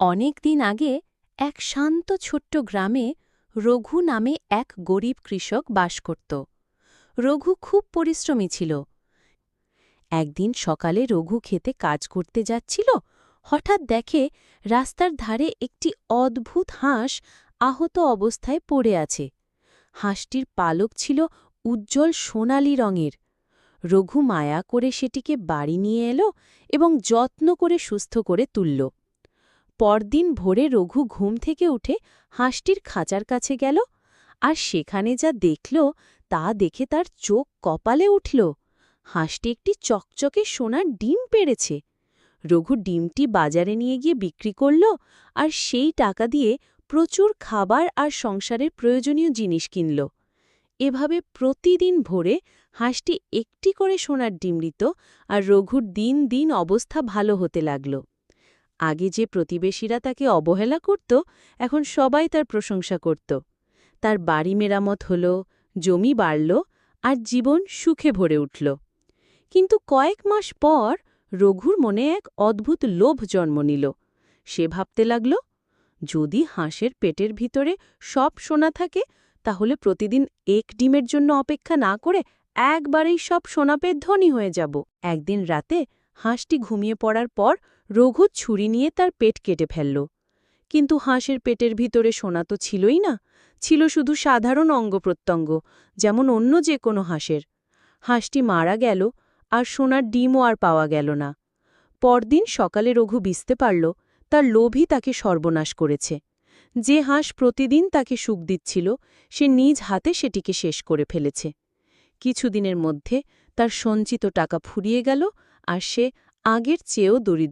অনেক দিন আগে এক শান্ত ছোট্ট গ্রামে রঘু নামে এক গরিব কৃষক বাস করত। রঘু খুব পরিশ্রমী ছিল। একদিন সকালে রঘু খেতে কাজ করতে যাচ্ছিল, হঠাৎ দেখে রাস্তার ধারে একটি অদ্ভুত হাঁস আহত অবস্থায় পড়ে আছে। হাঁসটির পালক ছিল উজ্জ্বল সোনালি রঙের। রঘু মায়া করে সেটিকে বাড়ি নিয়ে এলো এবং যত্ন করে সুস্থ করে তুলল। পরদিন ভোরে রঘু ঘুম থেকে উঠে হাঁসটির খাঁচার কাছে গেল, আর সেখানে যা দেখল তা দেখে তার চোখ কপালে উঠল। হাঁসটি একটি চকচকে সোনার ডিম পেড়েছে। রঘু ডিমটি বাজারে নিয়ে গিয়ে বিক্রি করল, আর সেই টাকা দিয়ে প্রচুর খাবার আর সংসারের প্রয়োজনীয় জিনিস কিনল। এভাবে প্রতিদিন ভোরে হাঁসটি একটি করে সোনার ডিম দিত, আর রঘুর দিন দিন অবস্থা ভালো হতে লাগল। আগে যে প্রতিবেশীরা তাকে অবহেলা করত, এখন সবাই তার প্রশংসা করত। তার বাড়ি মেরামত হল, জমি বাড়ল আর জীবন সুখে ভরে উঠল। কিন্তু কয়েক মাস পর রঘুর মনে এক অদ্ভুত লোভ জন্ম নিল। সে ভাবতে লাগল, যদি হাঁসের পেটের ভিতরে সব সোনা থাকে, তাহলে প্রতিদিন এক ডিমের জন্য অপেক্ষা না করে একবারেই সব সোনা পেয়ে ধনী হয়ে যাব। একদিন রাতে হাঁসটি ঘুমিয়ে পড়ার পর রঘু ছুরি নিয়ে তার পেট কেটে ফেলল। কিন্তু হাঁসের পেটের ভিতরে সোনা তো ছিলই না, ছিল শুধু সাধারণ অঙ্গপ্রত্যঙ্গ যেমন অন্য যে কোনো হাঁসের। হাঁসটি মারা গেল আর সোনার ডিমও আর পাওয়া গেল না। পরদিন সকালে রঘু বুঝতে পারল, তার লোভই তাকে সর্বনাশ করেছে। যে হাঁস প্রতিদিন তাকে সুখ দিচ্ছিল, সে নিজ হাতে সেটিকে শেষ করে ফেলেছে। কিছুদিনের মধ্যে তার সঞ্চিত টাকা ফুরিয়ে গেল আর সে আগের চেয়েও দরিদ্র।